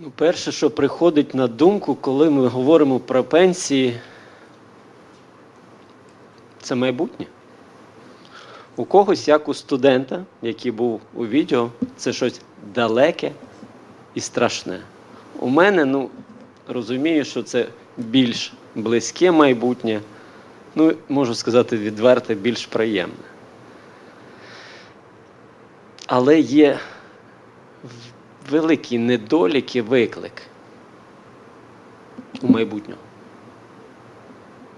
Ну, перше, що приходить на думку, коли ми говоримо про пенсії, це майбутнє. У когось, як у студента, який був у відео, це щось далеке і страшне. У мене, ну, розумію, що це більш близьке майбутнє, ну, можу сказати відверте, більш приємне. Але є в- великий недолік і виклик у майбутнього.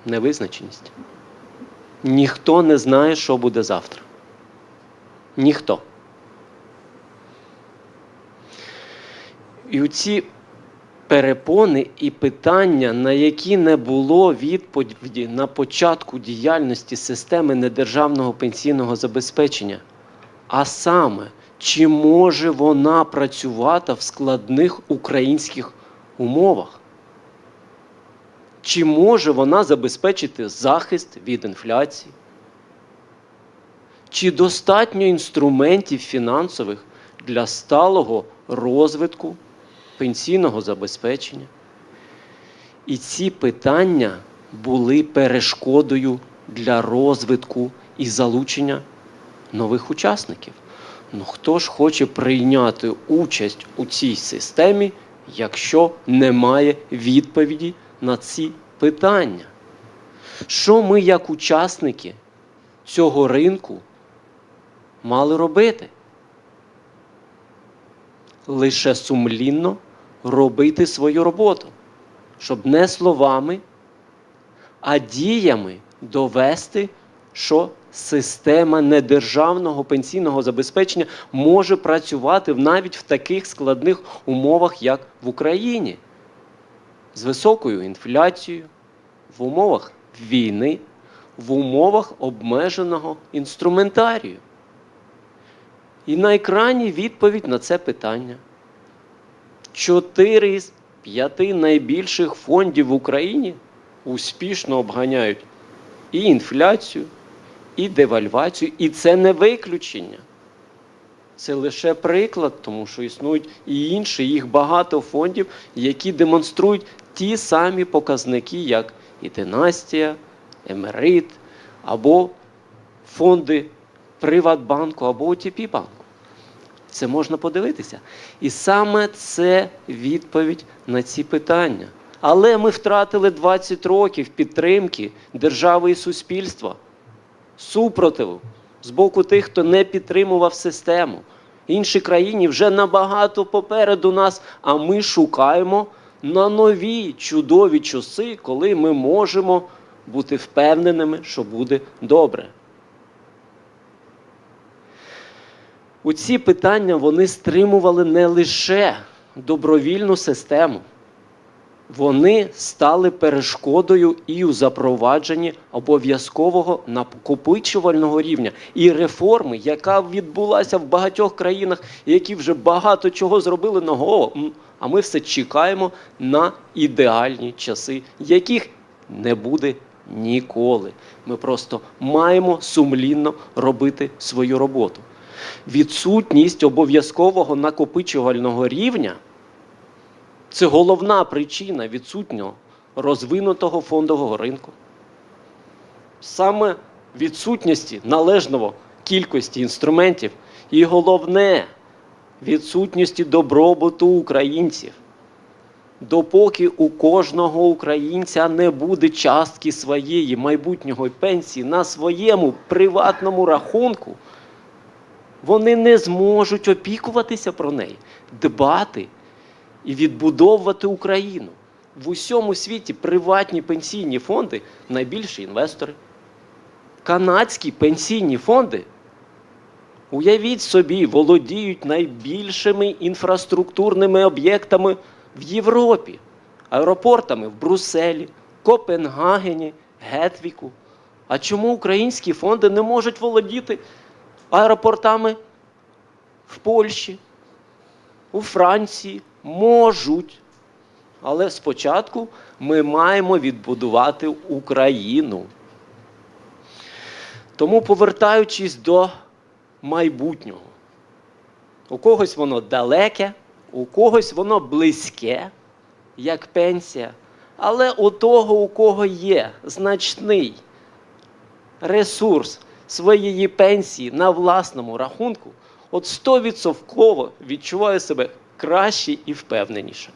Невизначеність. Ніхто не знає, що буде завтра. Ніхто. І ці перепони і питання, на які не було відповіді на початку діяльності системи недержавного пенсійного забезпечення, а саме, чи може вона працювати в складних українських умовах? Чи може вона забезпечити захист від інфляції? Чи достатньо інструментів фінансових для сталого розвитку пенсійного забезпечення? І ці питання були перешкодою для розвитку і залучення нових учасників. Ну хто ж хоче прийняти участь у цій системі, якщо немає відповіді на ці питання? Що ми, як учасники цього ринку, мали робити? Лише сумлінно робити свою роботу, щоб не словами, а діями довести, що система недержавного пенсійного забезпечення може працювати навіть в таких складних умовах, як в Україні, з високою інфляцією, в умовах війни, в умовах обмеженого інструментарію. І на екрані відповідь на це питання. Чотири з п'яти найбільших фондів в Україні успішно обганяють і інфляцію, і девальвацію, і це не виключення. Це лише приклад, тому що існують і інші, їх багато фондів, які демонструють ті самі показники, як і Династія, Емерит, або фонди Приватбанку, або ОТП банку. Це можна подивитися. І саме це відповідь на ці питання. Але ми втратили 20 років підтримки держави і суспільства, супротиву з боку тих, хто не підтримував систему. Інші країни вже набагато попереду нас, а ми шукаємо на нові чудові часи, коли ми можемо бути впевненими, що буде добре. У ці питання вони стримували не лише добровільну систему, вони стали перешкодою і у запровадженні обов'язкового накопичувального рівня і реформи, яка відбулася в багатьох країнах, які вже багато чого зробили. М, А ми все чекаємо на ідеальні часи, яких не буде ніколи. Ми просто маємо сумлінно робити свою роботу. Відсутність обов'язкового накопичувального рівня це головна причина відсутнього розвинутого фондового ринку. Саме відсутності належного кількості інструментів і головне відсутності добробуту українців. Допоки у кожного українця не буде частки своєї майбутнього пенсії на своєму приватному рахунку, вони не зможуть опікуватися про неї, дбати і відбудовувати Україну. В усьому світі приватні пенсійні фонди найбільші інвестори. Канадські пенсійні фонди, уявіть собі, володіють найбільшими інфраструктурними об'єктами в Європі, аеропортами в Брюсселі, Копенгагені, Гетвіку. А чому українські фонди не можуть володіти аеропортами в Польщі, у Франції? Можуть. Але спочатку ми маємо відбудувати Україну. Тому, повертаючись до майбутнього, у когось воно далеке, У когось воно близьке, як пенсія, але у того, у кого є значний ресурс своєї пенсії на власному рахунку, от 100% відчуває себе краще і впевненіше.